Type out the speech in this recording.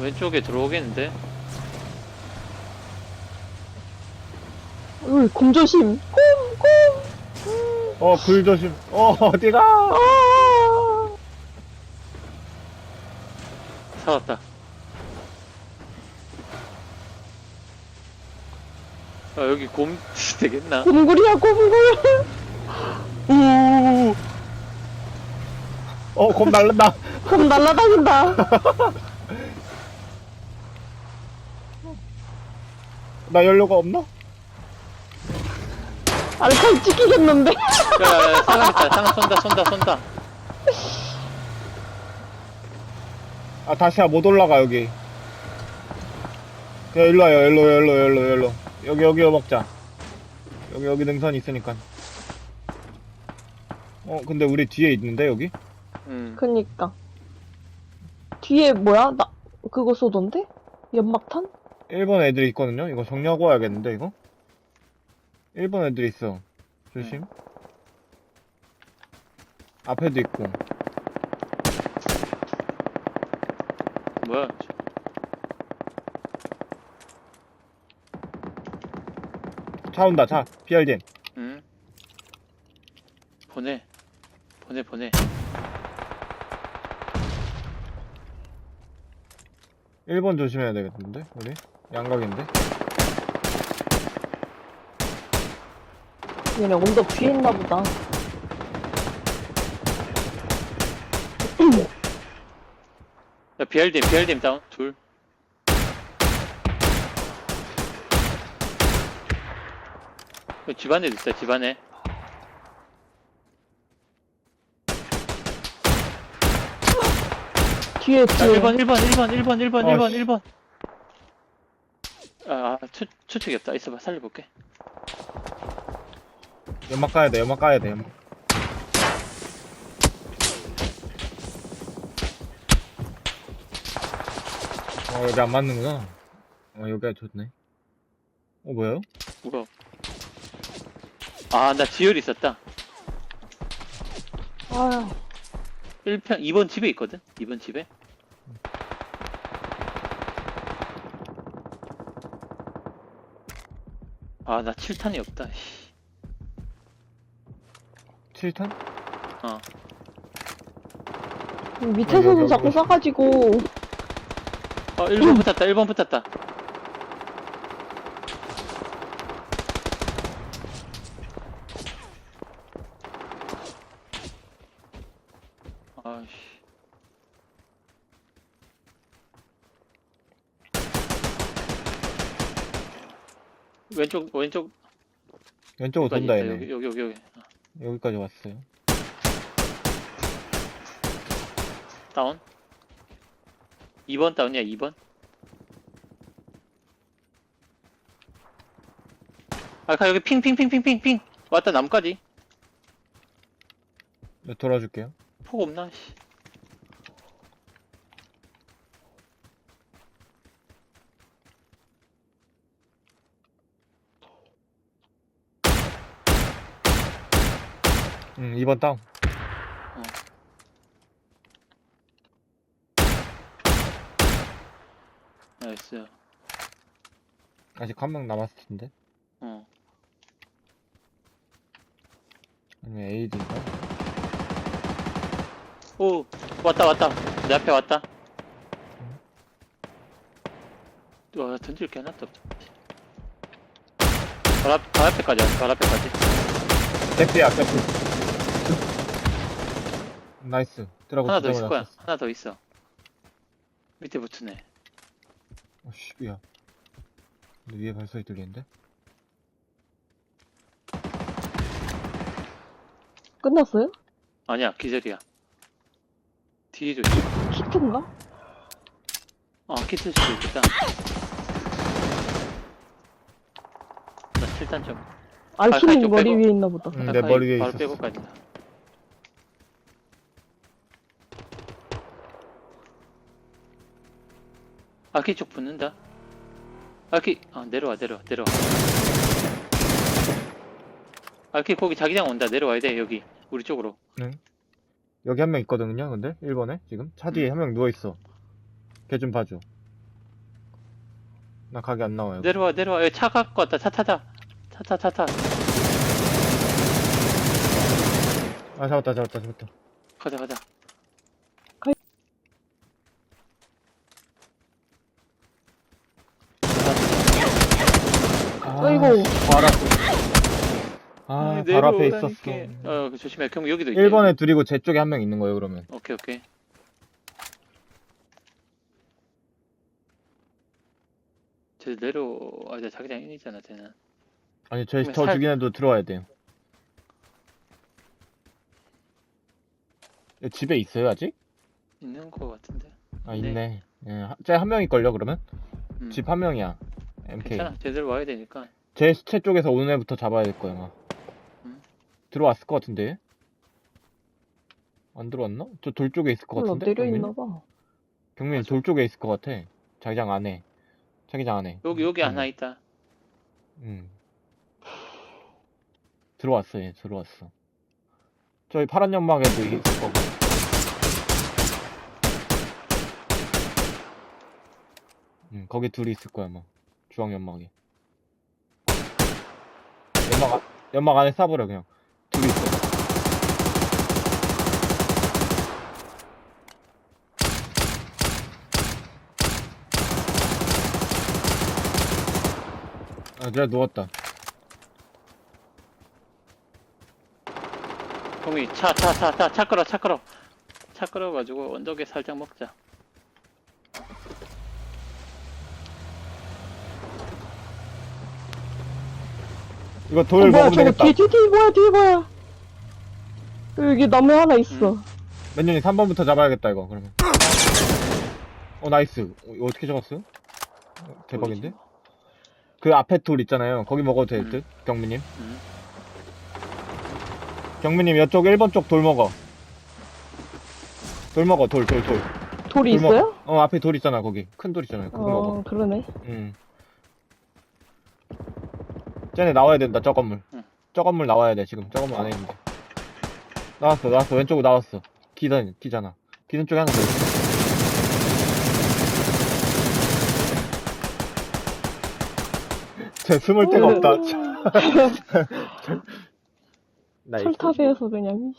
왼쪽에 들어오겠는데? 으, 곰 조심. 곰, 곰. 어, 불 조심. 어, 어디 가? 아. 살았다. 아, 여기 곰 되겠나? 곰굴이야, 곰굴. 우. 어, 곰 날른다. 곰 날라다닌다. 나 연료가 없나? 알칼 찍히겠는데? 야, 야, 야, 사람 있다. 사람 쏜다, 쏜다, 쏜다. 아, 다시야 못 올라가, 여기. 야, 일로 와요, 일로, 일로, 일로, 일로. 여기, 여기 먹자. 여기, 여기 능선 있으니까. 어, 근데 우리 뒤에 있는데, 여기? 음. 그니까. 뒤에 뭐야? 나, 그거 쏘던데? 연막탄? 1번 애들 있거든요? 이거 정리하고 와야겠는데, 이거? 1번 애들 있어. 조심. 앞에도 있고. 뭐야? 차 온다, 차. BRDM. 음. 보내. 보내, 보내. 1번 조심해야 되겠는데, 우리? 양각인데? 얘네 언덕 뒤에 있나 보다. 야, BRDM, BRDM 다운. 둘. 그 집안에도 있어, 집안에. 뒤에, 야, 뒤에. 1번, 1번, 1번, 1번, 1번, 아, 1번, 씨. 1번. 아, 아, 추, 추측이 없다. 있어봐, 살려볼게. 연막 가야 돼, 연막 가야 돼, 연막. 어, 여기 안 맞는구나. 어, 여기가 좋네. 어, 뭐예요? 뭐야? 아, 나 지혈 있었다. 아유. 1편, 2번 집에 있거든? 2번 집에? 아, 나 7탄이 없다, 씨. 7탄? 어. 밑에서도 여기, 자꾸. 싸가지고. 어, 1번 붙었다, 1번 붙었다. 아씨. 왼쪽, 왼쪽. 왼쪽으로 돈다, 얘네. 여기, 여기, 여기, 여기. 여기까지 왔어요. 다운. 2번 다운이야, 2번. 아까 여기 핑, 핑, 핑, 핑, 핑, 핑. 왔다, 남까지. 네, 돌아줄게요. 폭 없나, 씨. 응, 2번 다운. 나이스. 아직 한 명 남았을 텐데. 어. 아니면 AD인가? 오, 왔다, 왔다. 내 앞에 왔다. 와, 던질 게 하나도 없다. 발, 앞, 발 앞에까지 왔어, 발 앞에까지. 개피야, 개피. 나이스. 들어가고 하나 더 있을 거야. 하나 더 있어. 밑에 붙으네. 어, 씨, 야. 근데 위에 발소리 들리는데? 끝났어요? 아니야, 기절이야. 뒤에 조심. 키트인가? 어, 키트 수도 있겠다. 나 7단 좀. 알키는 좀 머리 빼고. 위에 있나 보다. 응, 내 머리 위에 바로 있었어. 빼고 가진다. 아키 쪽 붙는다. 아키, 아, 내려와, 내려와, 내려와. 아키, 거기 자기장 온다. 내려와야 돼, 여기. 우리 쪽으로. 여기 한 명 있거든요, 근데? 1번에? 지금? 차 뒤에 한 명 누워있어. 걔 좀 봐줘. 나 각이 안 나와요. 내려와 내려와 여기 차 갖고 왔다 차 타자 차 타 차 타 아, 잡았다, 잡았다, 잡았다. 가자 가자 아, 아이고. 바로 앞에. 아, 바로 앞에 있었어. 내려오라니까. 어 조심해 경 여기도 있대 1번에 둘이고 제 쪽에 한 명 있는 거예요, 그러면. 오케이 오케이 쟤 내려와 돼 자기장 인이잖아 쟤는 아니, 저희 그러면 저 살- 죽인 애도 들어와야 돼요. 얘 집에 있어요, 아직? 있는 거 같은데 아, 네. 있네. 예, 쟤한 명일걸요, 그러면? 음. 집 한 명이야. MK. 괜찮아 쟤들 와야 되니까 제 시체 쪽에서 오는 애부터 잡아야 될 거야, 아마. 음. 들어왔을 것 같은데? 안 들어왔나? 저 돌 쪽에 있을 것 몰라, 같은데? 내려있나 봐. 경민 맞아. 돌 쪽에 있을 것 같아. 자기장 안에. 자기장 안에. 여기 여기 음. 하나 있다 음. 들어왔어, 얘, 들어왔어. 저기 파란 연막에도 있을 거고. 음, 거기 둘이 있을 거야, 아마. 주황 연막에. 연막, 안- 연막 안에 쏴버려, 그냥. 둘이 있어. 아, 그래, 누웠다. 동이 차차 차 차 차 끌어 차 끌어 차 끌어가지고 언덕에 살짝 먹자 이거 어, 돌 뭐야, 먹으면 저거 되겠다. 뒤, 뒤, 뒤, 뭐야, 뒤, 뭐야. 여기 나무에 하나 있어. 음. 맨년이 3번부터 잡아야겠다, 이거, 그러면. 어, 나이스. 어, 이거 어떻게 잡았어요? 어, 대박인데? 그 앞에 돌 있잖아요. 거기 먹어도 될 음. 듯? 경민님. 음. 경민님, 이쪽 1번 쪽 돌 먹어. 돌 먹어, 돌, 돌, 돌. 돌이 돌 먹어. 있어요? 어, 앞에 돌 있잖아, 거기. 큰 돌 있잖아요. 그거 먹어. 어, 그러네. 응. 쟤네 나와야 된다, 저 건물. 응. 저 건물 나와야 돼, 지금. 저 건물 안에 있는데. 나왔어, 나왔어. 왼쪽으로 나왔어. 기단, 기잖아. 기단 쪽에 하나 더 있어. 쟤 숨을 데가 어. 없다. 나이스. 철탑에서 그냥.